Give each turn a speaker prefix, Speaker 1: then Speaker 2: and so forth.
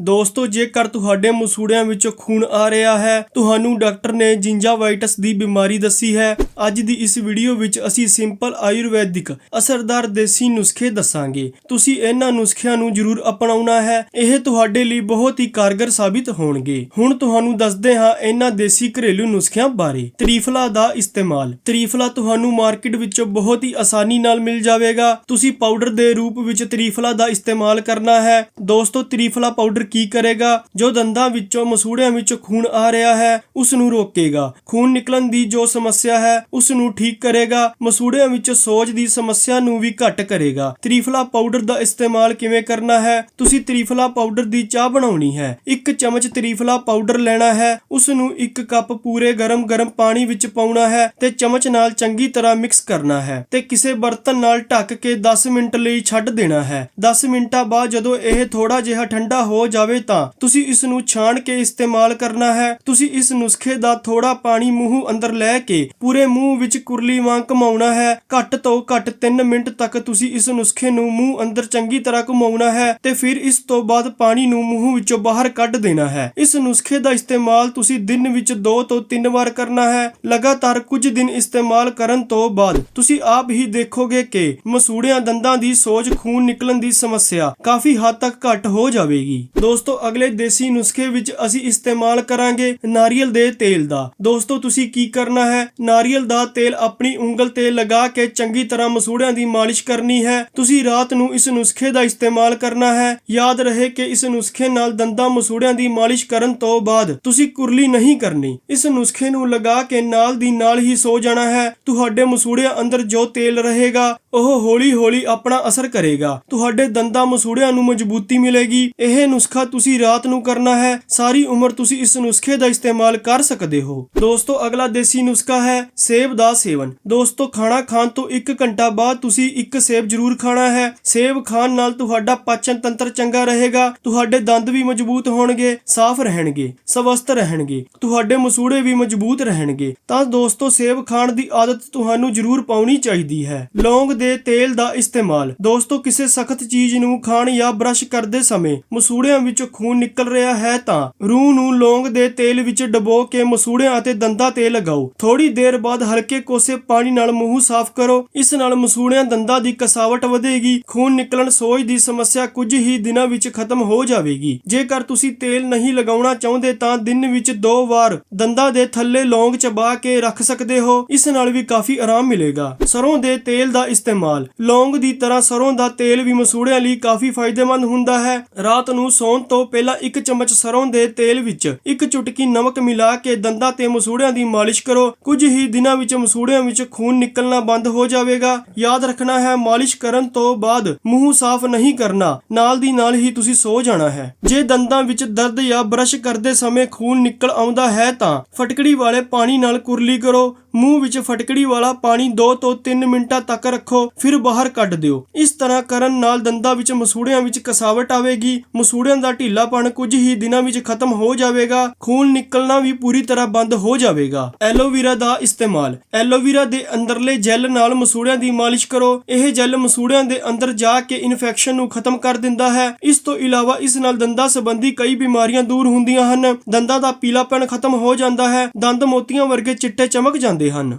Speaker 1: ਦੋਸਤੋ, ਜੇਕਰ ਤੁਹਾਡੇ ਮਸੂੜਿਆਂ ਵਿੱਚੋਂ ਖੂਨ ਆ ਰਿਹਾ ਹੈ, ਤੁਹਾਨੂੰ ਡਾਕਟਰ ਨੇ ਜਿੰਜਾਵਾਈਟਸ ਦੀ ਬਿਮਾਰੀ ਦੱਸੀ ਹੈ। ਅੱਜ ਦੀ ਇਸ ਵੀਡੀਓ ਵਿੱਚ ਅਸੀਂ ਸਿੰਪਲ ਆਯੁਰਵੈਦਿਕ ਅਸਰਦਾਰ ਦੇਸੀ ਨੁਸਖੇ ਦੱਸਾਂਗੇ। ਤੁਸੀਂ ਇਹਨਾਂ ਨੁਸਖਿਆਂ ਨੂੰ ਜ਼ਰੂਰ ਅਪਣਾਉਣਾ ਹੈ। ਇਹ ਤੁਹਾਡੇ ਲਈ ਬਹੁਤ ਹੀ ਕਾਰਗਰ ਸਾਬਿਤ ਹੋਣਗੇ। ਹੁਣ ਤੁਹਾਨੂੰ ਦੱਸਦੇ ਹਾਂ ਇਹਨਾਂ ਦੇਸੀ ਘਰੇਲੂ ਨੁਸਖਿਆਂ ਬਾਰੇ। ਤਰੀਫਲਾ ਦਾ ਇਸਤੇਮਾਲ। ਤਰੀਫਲਾ ਤੁਹਾਨੂੰ ਮਾਰਕੀਟ ਵਿੱਚੋਂ ਬਹੁਤ ਹੀ ਆਸਾਨੀ ਨਾਲ ਮਿਲ ਜਾਵੇਗਾ। ਤੁਸੀਂ ਪਾਊਡਰ ਦੇ ਰੂਪ ਵਿੱਚ ਤਰੀਫਲਾ ਦਾ ਇਸਤੇਮਾਲ ਕਰਨਾ ਹੈ। ਦੋਸਤੋ, ਤਰੀਫਲਾ ਪਾਊਡਰ ਕੀ ਕਰੇਗਾ? ਜੋ ਦੰਦਾਂ ਵਿੱਚੋਂ, ਮਸੂੜਿਆਂ ਵਿੱਚੋਂ ਖੂਨ ਆ ਰਿਹਾ ਹੈ ਉਸ ਨੂੰ ਰੋਕੇਗਾ। ਖੂਨ ਨਿਕਲਣ ਦੀ ਜੋ ਸਮੱਸਿਆ ਹੈ ਉਸ ਨੂੰ ਠੀਕ ਕਰੇਗਾ। ਮਸੂੜਿਆਂ ਵਿੱਚ ਸੋਜ ਦੀ ਸਮੱਸਿਆ ਨੂੰ ਵੀ ਘੱਟ ਕਰੇਗਾ। ਤ੍ਰਿਫਲਾ ਪਾਊਡਰ ਦਾ ਇਸਤੇਮਾਲ ਕਿਵੇਂ ਕਰਨਾ ਹੈ? ਤੁਸੀਂ ਤ੍ਰਿਫਲਾ ਪਾਊਡਰ ਦੀ ਚਾਹ ਬਣਾਉਣੀ ਹੈ। ਇੱਕ ਚਮਚ ਤ੍ਰਿਫਲਾ ਪਾਊਡਰ ਲੈਣਾ ਹੈ। ਉਸ ਨੂੰ ਇੱਕ ਕੱਪ ਪੂਰੇ ਗਰਮ-ਗਰਮ ਪਾਣੀ ਵਿੱਚ ਪਾਉਣਾ ਹੈ ਤੇ ਚਮਚ ਨਾਲ ਚੰਗੀ ਤਰ੍ਹਾਂ ਮਿਕਸ ਕਰਨਾ ਹੈ ਤੇ ਕਿਸੇ ਬਰਤਨ ਨਾਲ ਢੱਕ ਕੇ 10 ਮਿੰਟ ਲਈ ਛੱਡ ਦੇਣਾ ਹੈ। 10 ਮਿੰਟਾਂ ਬਾਅਦ ਜਦੋਂ ਇਹ ਥੋੜਾ ਜਿਹਾ ਠੰਡਾ ਹੋ ਜਾਵੇ ਤਾਂ ਤੁਸੀਂ ਇਸ ਨੂੰ ਛਾਣ ਕੇ ਇਸਤੇਮਾਲ ਕਰਨਾ ਹੈ। ਤੁਸੀਂ ਇਸ ਨੁਸਖੇ ਦਾ ਥੋੜਾ ਪਾਣੀ ਮੂੰਹ ਅੰਦਰ ਲੈ ਕੇ ਪੂਰੇ ਮੂੰਹ ਵਿੱਚ ਕੁਰਲੀ ਵਾਂਗ ਘੁਮਾਉਣਾ ਹੈ। ਘੱਟ ਤੋਂ ਘੱਟ 3 ਮਿੰਟ ਤੱਕ ਤੁਸੀਂ ਇਸ ਨੁਸਖੇ ਨੂੰ ਮੂੰਹ ਅੰਦਰ ਚੰਗੀ ਤਰ੍ਹਾਂ ਘੁਮਾਉਣਾ ਹੈ ਤੇ ਫਿਰ ਇਸ ਤੋਂ ਬਾਅਦ ਪਾਣੀ ਨੂੰ ਮੂੰਹ ਵਿੱਚੋਂ ਬਾਹਰ ਕੱਢ ਦੇਣਾ ਹੈ। ਇਸ ਨੁਸਖੇ ਦਾ ਇਸਤੇਮਾਲ ਤੁਸੀਂ ਦਿਨ ਵਿੱਚ 2 ਤੋਂ 3 ਵਾਰ ਕਰਨਾ ਹੈ। ਲਗਾਤਾਰ ਕੁਝ ਦਿਨ ਇਸਤੇਮਾਲ ਕਰਨ ਤੋਂ ਬਾਅਦ ਤੁਸੀਂ ਆਪ ਹੀ ਦੇਖੋਗੇ ਕਿ ਮਸੂੜਿਆਂ, ਦੰਦਾਂ ਦੀ ਸੋਜ, ਖੂਨ ਨਿਕਲਣ ਦੀ ਸਮੱਸਿਆ ਕਾਫੀ ਹੱਦ ਤੱਕ ਘੱਟ ਹੋ ਜਾਵੇਗੀ। ਦੋਸਤੋ, ਅਗਲੇ ਦੇਸੀ ਨੁਸਖੇ ਵਿੱਚ ਅਸੀਂ ਇਸਤੇਮਾਲ ਕਰਾਂਗੇ ਨਾਰੀਅਲ ਦੇ ਤੇਲ ਦਾ। ਦੋਸਤੋ, ਤੁਸੀਂ ਕੀ ਕਰਨਾ ਹੈ? ਨਾਰੀਅਲ ਦਾ ਤੇਲ ਆਪਣੀ ਉਂਗਲ ਤੇ ਲਗਾ ਕੇ ਚੰਗੀ ਤਰ੍ਹਾਂ ਮਸੂੜਿਆਂ ਦੀ ਮਾਲਿਸ਼ ਕਰਨੀ ਹੈ। ਤੁਸੀਂ ਰਾਤ ਨੂੰ ਇਸ ਨੁਸਖੇ ਦਾ ਇਸਤੇਮਾਲ ਕਰਨਾ ਹੈ। ਯਾਦ ਰਹੇ ਕਿ ਇਸ ਨੁਸਖੇ ਨਾਲ ਦੰਦਾਂ ਮਸੂੜਿਆਂ ਦੀ ਮਾਲਿਸ਼ ਕਰਨ ਤੋਂ ਬਾਅਦ ਤੁਸੀਂ ਕੁਰਲੀ ਨਹੀਂ ਕਰਨੀ। ਇਸ ਨੁਸਖੇ ਨੂੰ ਲਗਾ ਕੇ ਨਾਲ ਦੀ ਨਾਲ ਹੀ ਸੋ ਜਾਣਾ ਹੈ। ਤੁਹਾਡੇ ਮਸੂੜਿਆਂ ਅੰਦਰ ਜੋ ਤੇਲ ਰਹੇਗਾ, ਉਹ ਹੌਲੀ-ਹੌਲੀ ਆਪਣਾ ਅਸਰ ਕਰੇਗਾ। ਤੁਹਾਡੇ ਦੰਦਾਂ ਮਸੂੜਿਆਂ ਨੂੰ ਮਜ਼ਬੂਤੀ ਮਿਲੇਗੀ। ਇਹ ਨੁਸਖਾ ਤੁਸੀਂ ਰਾਤ ਨੂੰ ਕਰਨਾ ਹੈ, ਸਾਰੀ ਉਮਰ ਤੁਸੀਂ ਇਸ ਨੁਸਖੇ ਦਾ ਇਸਤੇਮਾਲ ਕਰ ਸਕਦੇ ਹੋ। ਦੋਸਤੋ, ਅਗਲਾ ਦੇਸੀ ਨੁਸਖਾ ਹੈ ਸੇਬ ਦਾ ਸੇਵਨ। ਦੋਸਤੋ, ਖਾਣਾ ਖਾਣ ਤੋਂ 1 ਘੰਟਾ ਬਾਅਦ ਤੁਸੀਂ ਇੱਕ ਸੇਬ ਜ਼ਰੂਰ ਖਾਣਾ ਹੈ। ਸੇਬ ਖਾਣ ਨਾਲ ਤੁਹਾਡਾ ਪਾਚਨ ਤੰਤਰ ਚੰਗਾ ਰਹੇਗਾ, ਤੁਹਾਡੇ ਦੰਦ ਵੀ ਮਜ਼ਬੂਤ ਹੋਣਗੇ, ਸਾਫ਼ ਰਹਿਣਗੇ, ਸਵਸਥ ਰਹਿਣਗੇ, ਤੁਹਾਡੇ ਮਸੂੜੇ ਵੀ ਮਜ਼ਬੂਤ ਰਹਿਣਗੇ। ਤਾਂ ਦੋਸਤੋ, ਸੇਬ ਖਾਣ ਦੀ ਆਦਤ ਤੁਹਾਨੂੰ ਜ਼ਰੂਰ ਪਾਉਣੀ ਚਾਹੀਦੀ ਹੈ। ਲੌਂਗ ਦੇ ਤੇਲ ਦਾ ਇਸਤੇਮਾਲ। ਦੋਸਤੋ, ਕਿਸੇ ਸਖਤ ਚੀਜ਼ ਨੂੰ ਖਾਣ ਜਾਂ ਬ੍ਰਸ਼ ਕਰਦੇ ਸਮੇਂ ਮਸੂੜਿਆਂ ਵਿੱਚੋਂ ਖੂਨ ਨਿਕਲ ਰਿਹਾ ਹੈ ਤਾਂ ਰੂਹ ਨੂੰ ਲੌਂਗ ਦੇ ਤੇਲ ਵਿੱਚ ਡਬੋ ਕੇ ਮਸੂੜਿਆਂ ਅਤੇ ਦੰਦਾਂ ਤੇ ਲਗਾਓ। ਥੋੜੀ ਦੇਰ ਬਾਅਦ ਹਲਕੇ ਕੋਸੇ ਪਾਣੀ ਨਾਲ ਮੂੰਹ ਸਾਫ਼ ਕਰੋ। ਇਸ ਨਾਲ ਮਸੂੜਿਆਂ, ਦੰਦਾਂ ਦੀ ਕਸਾਵਟ ਵਧੇਗੀ। ਖੂਨ ਨਿਕਲਣ ਸੋਜ ਦੀ ਸਮੱਸਿਆ ਕੁਝ ਹੀ ਦਿਨਾਂ ਵਿੱਚ ਖਤਮ ਹੋ ਜਾਵੇਗੀ। ਜੇਕਰ ਤੁਸੀਂ ਤੇਲ ਨਹੀਂ ਲਗਾਉਣਾ ਚਾਹੁੰਦੇ ਤਾਂ ਦਿਨ ਵਿੱਚ ਦੋ ਵਾਰ ਦੰਦਾਂ ਦੇ ਥੱਲੇ ਲੌਂਗ ਚਬਾ ਕੇ ਰੱਖ ਸਕਦੇ ਹੋ। ਇਸ ਨਾਲ ਵੀ ਕਾਫੀ ਆਰਾਮ ਮਿਲੇਗਾ। ਸਰੋਂ ਦੇ ਤੇਲ ਦਾ ਇਸਤੇਮਾਲ। ਲੌਂਗ ਦੀ ਤਰ੍ਹਾਂ ਸਰੋਂ ਦਾ ਤੇਲ ਵੀ ਮਸੂੜਿਆਂ ਲਈ ਕਾਫੀ ਫਾਇਦੇਮੰਦ ਹੁੰਦਾ ਹੈ। ਰਾਤ ਨੂੰ ਸੌਣ ਤੋਂ ਪਹਿਲਾਂ ਇੱਕ ਚਮਚ ਸਰੋਂ ਦੇ ਤੇਲ ਵਿੱਚ ਇੱਕ ਚੁਟਕੀ ਨਮਕ ਮਿਲਾ ਕੇ ਦੰਦਾਂ ਤੇ ਮਸੂੜਿਆਂ ਦੀ ਮਾਲਿਸ਼ ਕਰੋ। ਕੁਝ ਹੀ ਦਿਨਾਂ ਵਿੱਚ ਮਸੂੜਿਆਂ ਵਿੱਚ ਖੂਨ ਨਿਕਲਣਾ ਬੰਦ ਹੋ ਜਾਵੇਗਾ। ਯਾਦ ਰੱਖਣਾ ਹੈ, ਮਾਲਿਸ਼ ਕਰਨ ਤੋਂ ਬਾਅਦ ਮੂੰਹ ਸਾਫ਼ ਨਹੀਂ ਕਰਨਾ। ਨਾਲ ਦੀ ਨਾਲ ਹੀ ਤੁਸੀਂ ਸੋ ਜਾਣਾ ਹੈ। ਜੇ ਦੰਦਾਂ ਵਿੱਚ ਦਰਦ ਜਾਂ ਬ੍ਰਸ਼ ਕਰਦੇ ਸਮੇਂ ਖੂਨ ਨਿਕਲ ਆਉਂਦਾ ਹੈ ਤਾਂ ਫਟਕੜੀ ਵਾਲੇ ਪਾਣੀ ਨਾਲ ਕੁਰਲੀ ਕਰੋ। ਮੂੰਹ ਵਿੱਚ ਫਟਕੜੀ ਵਾਲਾ ਪਾਣੀ 2 ਤੋਂ 3 ਮਿੰਟਾਂ ਤੱਕ ਰੱਖੋ, ਫਿਰ ਬਾਹਰ ਕੱਢ ਦਿਓ। ਇਸ ਤਰ੍ਹਾਂ ਕਰਨ ਨਾਲ ਦੰਦਾਂ ਵਿੱਚ ਮਸੂੜਿਆਂ ਵਿੱਚ ਕਸਾਵਟ ਆਵੇਗੀ, ਮਸੂੜਿਆਂ ਦਾ ਢਿੱਲਾਪਣ ਕੁਝ ਹੀ ਦਿਨਾਂ ਵਿੱਚ ਖਤਮ ਹੋ ਜਾਵੇਗਾ, ਖੂਨ ਨਿਕਲਣਾ ਵੀ ਪੂਰੀ ਤਰ੍ਹਾਂ ਬੰਦ ਹੋ ਜਾਵੇਗਾ। ਐਲੋਵੀਰਾ ਦਾ ਇਸਤੇਮਾਲ। ਐਲੋਵੀਰਾ ਦੇ ਅੰਦਰਲੇ ਜੈਲ ਨਾਲ ਮਸੂੜਿਆਂ ਦੀ ਮਾਲਿਸ਼ ਕਰੋ। ਇਹ ਜੈਲ ਮਸੂੜਿਆਂ ਦੇ ਅੰਦਰ ਜਾ ਕੇ ਇਨਫੈਕਸ਼ਨ ਨੂੰ ਖਤਮ ਕਰ ਦਿੰਦਾ ਹੈ। ਇਸ ਤੋਂ ਇਲਾਵਾ ਇਸ ਨਾਲ ਦੰਦਾਂ ਸੰਬੰਧੀ ਕਈ ਬਿਮਾਰੀਆਂ ਦੂਰ ਹੁੰਦੀਆਂ ਹਨ। ਦੰਦਾਂ ਦਾ ਪੀਲਾਪਣ ਖਤਮ ਹੋ ਜਾਂਦਾ ਹੈ। ਦੰਦ ਮੋਤੀਆਂ ਵਰਗੇ ਚਿੱਟੇ ਚਮਕ ਜਾਂਦੇ ਹਨ।